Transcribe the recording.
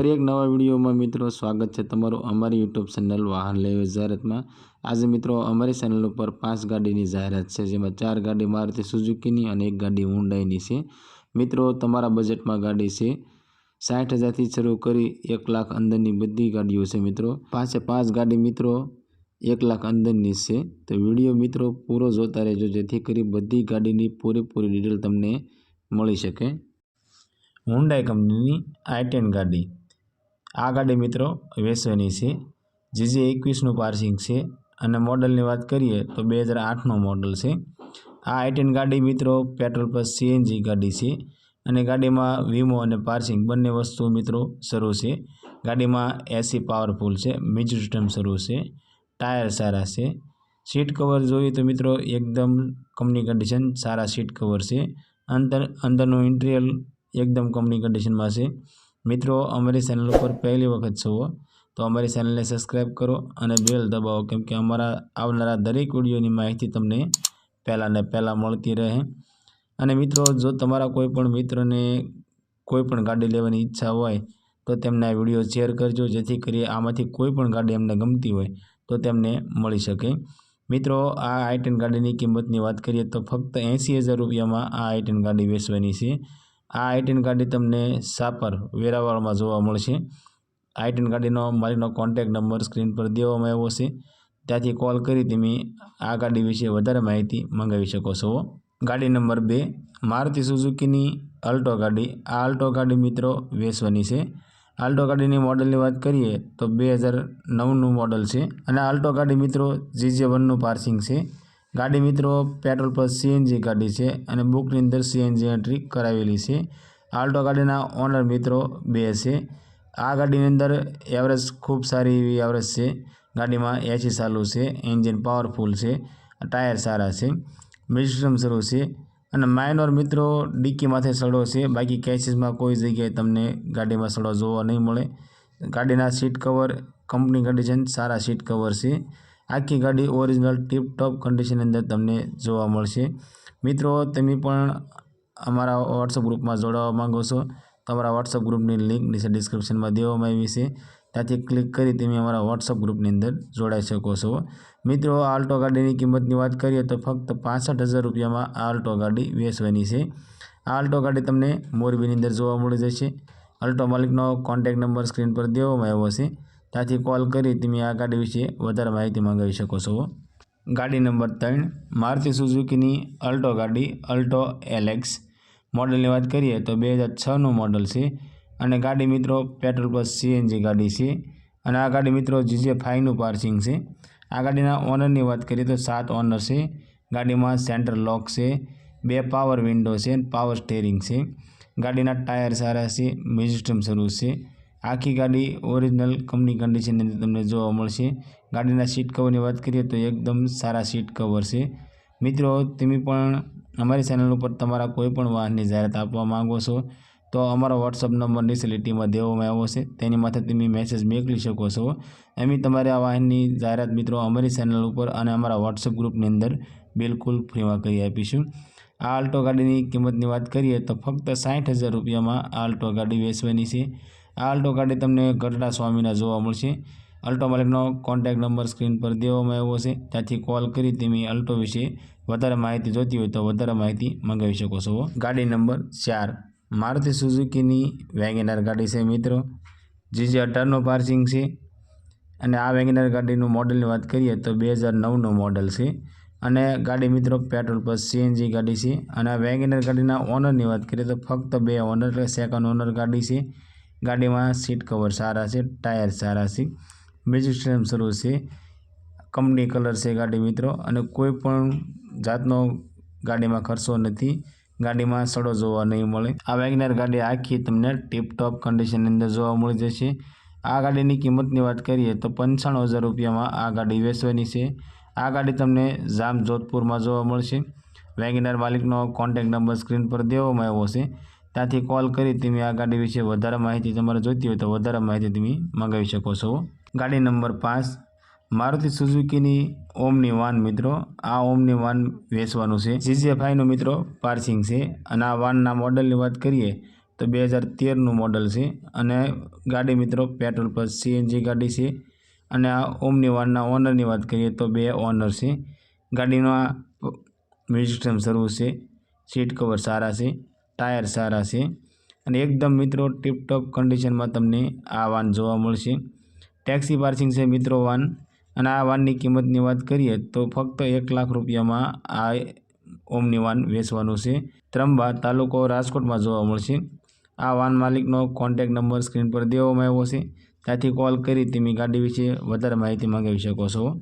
ફરી એક નવા વિડીયોમાં મિત્રો સ્વાગત છે તમારું અમારી યુટ્યુબ ચેનલ વાહન લેવે જાહેરાતમાં. આજે મિત્રો અમારી ચેનલ ઉપર પાંચ ગાડીની જાહેરાત છે, જેમાં ચાર ગાડી મારુતિ સુઝુકીની અને એક ગાડી હુંડાઈની છે. મિત્રો, તમારા બજેટમાં ગાડી છે. સાઠ હજારથી શરૂ કરી એક લાખ અંદરની બધી ગાડીઓ છે મિત્રો. પાંચે પાંચ ગાડી મિત્રો એક લાખ અંદરની છે. તો વીડિયો મિત્રો પૂરો જોતા રહેજો, જેથી કરી બધી ગાડીની પૂરેપૂરી ડિટેલ તમને મળી શકે. હુન્ડાઈ કંપનીની આઈ ટેન ગાડી. આ ગાડી મિત્રો વેચવાની છે. જીજે એકવીસનું પાર્સિંગ છે અને મોડલની વાત કરીએ તો બે હજાર આઠનું મોડલ છે. આ આઈટેન ગાડી મિત્રો પેટ્રોલ પર સીએનજી ગાડી છે અને ગાડીમાં વીમો અને પાર્સિંગ બંને વસ્તુ મિત્રો શરૂ છે. ગાડીમાં એસી પાવરફુલ છે મ્યુઝિક સિસ્ટમ શરૂ છે, ટાયર સારા છે. સીટ કવર જોઈએ તો મિત્રો એકદમ કંપની કન્ડિશન સારા સીટ કવર છે. અંદર અંદરનું ઇન્ટિરિયર એકદમ કંપની કન્ડિશનમાં છે. મિત્રો, અમારી ચેનલ ઉપર પહેલી વખત છો તો અમારી ચેનલને સબસ્ક્રાઈબ કરો અને બેલ દબાવો, કેમ કે અમારા આવનારા દરેક વિડીયોની માહિતી તમને પહેલાં ને પહેલાં મળતી રહે. અને મિત્રો, જો તમારા કોઈ પણ મિત્રને કોઈપણ ગાડી લેવાની ઈચ્છા હોય, તો તેમને આ વીડિયો શેર કરજો, જેથી કરી આમાંથી કોઈ પણ ગાડી એમને ગમતી હોય, તો તેમને મળી શકે. મિત્રો, આ આઈ ટેન ગાડીની કિંમતની વાત કરીએ તો ફક્ત એંસી હજાર રૂપિયામાં આ આઈ ટેન ગાડી વેચવાની છે. આ આઈટીન ગાડી તમને સાપર વેરાવાળમાં જોવા મળશે. આઈટીન ગાડીનો મારીનો કોન્ટેક નંબર સ્ક્રીન પર દેવામાં આવ્યો છે. ત્યાંથી કોલ કરી તમે આ ગાડી વિશે વધારે માહિતી મંગાવી શકો છો. ગાડી નંબર બે, મારુતિ સુઝુકીની અલ્ટો ગાડી. આ અલ્ટો ગાડી મિત્રો વેચવાની છે. આલ્ટો ગાડીની મોડલની વાત કરીએ તો બે હજાર નવનું મોડલ છે અને આલ્ટો ગાડી મિત્રો જીજે વનનું પાર્સિંગ છે. ગાડી મિત્રો પેટ્રોલ પર સીએનજી ગાડી છે અને બુકની અંદર સીએનજી એન્ટ્રી કરાવેલી છે. આલ્ટો ગાડીના ઓનર મિત્રો બે છે. આ ગાડીની અંદર એવરેજ ખૂબ સારી એવી એવરેજ છે. ગાડીમાં એસી ચાલુ છે, એન્જિન પાવરફુલ છે, ટાયર સારા છે મિશ્રમ શરૂ છે અને માઇનોર મિત્રો ડિક્કી માથે સડો છે. બાકી કેસીસમાં કોઈ જગ્યાએ તમને ગાડીમાં સડો જોવા નહીં મળે. ગાડીના સીટ કવર કંપની કન્ડિશન સારા સીટ કવર છે. આખી ગાડી ઓરિજિનલ ટીપ ટોપ કન્ડિશનની અંદર તમને જોવા મળશે. મિત્રો, તમે પણ અમારા વોટ્સઅપ ગ્રુપમાં જોડાવા માંગો છો. તો અમારા વોટ્સઅપ ગ્રુપની લિંક નીચે ડિસ્ક્રિપ્શનમાં દેવામાં આવી છે. ત્યાંથી ક્લિક કરી તમે અમારા વોટ્સઅપ ગ્રુપની અંદર જોડાઈ શકો છો. મિત્રો આલ્ટો ગાડીની કિંમતની વાત કરીએ તો ફક્ત પાસઠ હજાર રૂપિયામાં આલ્ટો ગાડી વેચવાની છે. આ આલ્ટો ગાડી તમને મોરબીની અંદર જોવા મળી જશે. અલ્ટો માલિકનો કોન્ટેક નંબર સ્ક્રીન પર દેવામાં આવ્યો છે. ત્યાંથી કોલ કરી તમે આ ગાડી વિશે વધારે માહિતી મંગાવી શકો છો. ગાડી નંબર ત્રણ, મારુતિ સુઝુકીની અલ્ટો ગાડી, અલ્ટો એલેક્સ મોડલની વાત કરીએ તો બે હજાર છનું મોડલ છે અને ગાડી મિત્રો પેટ્રોલ પ્લસ સીએનજી ગાડી છે અને આ ગાડી મિત્રો જીજે ફાઈવનું પાર્સિંગ છે. આ ગાડીના ઓનરની વાત કરીએ તો સાત ઓનર છે. ગાડીમાં સેન્ટર લોક છે, બે પાવર વિન્ડો છે પાવર સ્ટેરિંગ છે. ગાડીના ટાયર સારા છે સિસ્ટમ શરૂ છે. આખી ગાડી ઓરિજિનલ કંપની કન્ડિશનની અંદર તમને જોવા મળશે. ગાડીના સીટ કવરની વાત કરીએ તો એકદમ સારા સીટ કવર છે. મિત્રો, તમે પણ અમારી ચેનલ ઉપર તમારા કોઈપણ વાહનની જાહેરાત આપવા માંગો છો, તો અમારો વોટ્સઅપ નંબર નીચે દેવામાં આવ્યો છે. તેની માથે તમે મેસેજ મોકલી શકો છો. એમ તમારે આ વાહનની જાહેરાત મિત્રો અમારી ચેનલ ઉપર અને અમારા વોટ્સઅપ ગ્રુપની અંદર બિલકુલ ફ્રીમાં કરી આપીશું. આ આલ્ટો ગાડીની કિંમતની વાત કરીએ તો ફક્ત સાઠ હજાર રૂપિયામાં આ આલ્ટો ગાડી વેચવાની છે. આ આલ્ટો ગાડી તમને ગઢડા સ્વામીના જોવા મળશે. અલ્ટો માલિકનો કોન્ટેક નંબર સ્ક્રીન પર દેવામાં આવ્યો છે. ત્યાંથી કોલ કરી તમે અલ્ટો વિશે વધારે માહિતી જોતી હોય તો વધારે માહિતી મંગાવી શકો છો. ગાડી નંબર ચાર. મારુતિ સુઝુકીની વેગેનાર ગાડી છે મિત્રો. જીજે અઢારનો પાર્સિંગ છે. અને આ વેગેનાર ગાડીનું મોડલની વાત કરીએ તો બે હજાર નવનું મોડલ છે. અને ગાડી મિત્રો પેટ્રોલ પર સીએનજી ગાડી છે. અને આ વેગેનર ગાડીના ઓનરની વાત કરીએ તો ફક્ત બે ઓનર એટલે સેકન્ડ ઓનર ગાડી છે. ગાડીમાં સીટ કવર સારા છે, ટાયર સારા છે. મ્યુઝિક સિસ્ટમ શરૂ છે. કંપની કલર છે ગાડી મિત્રો અને કોઈ પણ જાતનો ગાડીમાં ખર્ચો નથી. ગાડીમાં સડો જોવા નહીં મળે. આ વેગનાર ગાડી આખી તમને ટીપટોપ કન્ડિશનની અંદર જોવા મળી જશે. આ ગાડીની કિંમતની વાત કરીએ તો પંચાણું હજાર રૂપિયામાં આ ગાડી વેચવાની છે. આ ગાડી તમને જામ જોધપુરમાં જોવા મળશે. વેગનાર માલિકનો કોન્ટેક નંબર સ્ક્રીન પર દેવામાં આવ્યો છે. ત્યાંથી કોલ કરી તમે આ ગાડી વિશે વધારે માહિતી તમારે જોઈતી હોય તો વધારે માહિતી તમે મંગાવી શકો છો. ગાડી નંબર પાંચ, મારુતિ સુઝુકીની ઓમની વાન મિત્રો. આ ઓમની વાન વેચવાનું છે. જીજે ફાઈનું મિત્રો પાર્સિંગ છે. અને આ વાનના મોડલની વાત કરીએ તો બે હજાર તેરનું મોડલ છે. અને ગાડી મિત્રો પેટ્રોલ પર સીએનજી ગાડી છે. અને આ ઓમની વાનના ઓનરની વાત કરીએ તો બે ઓનર છે. ગાડીનો આ મ્યુઝિક સિસ્ટમ શરૂ છે. સીટ કવર સારા છે. ટાયર સારા છે અને એકદમ મિત્રો ટીપટોપ કન્ડિશનમાં તમને આ વાન જોવા મળશે. ટેક્સી પાર્સિંગ છે મિત્રો વાન. અને આ વાનની કિંમતની વાત કરીએ તો ફક્ત એક લાખ રૂપિયામાં આ ઓમની વાન વેચવાનું છે. ત્રંબા તાલુકો રાજકોટમાં જોવા મળશે. આ વાન માલિકનો કોન્ટેક નંબર સ્ક્રીન પર દેવામાં આવ્યો છે. ત્યાંથી કોલ કરી, તમે ગાડી વિશે વધારે માહિતી માંગી શકો છો.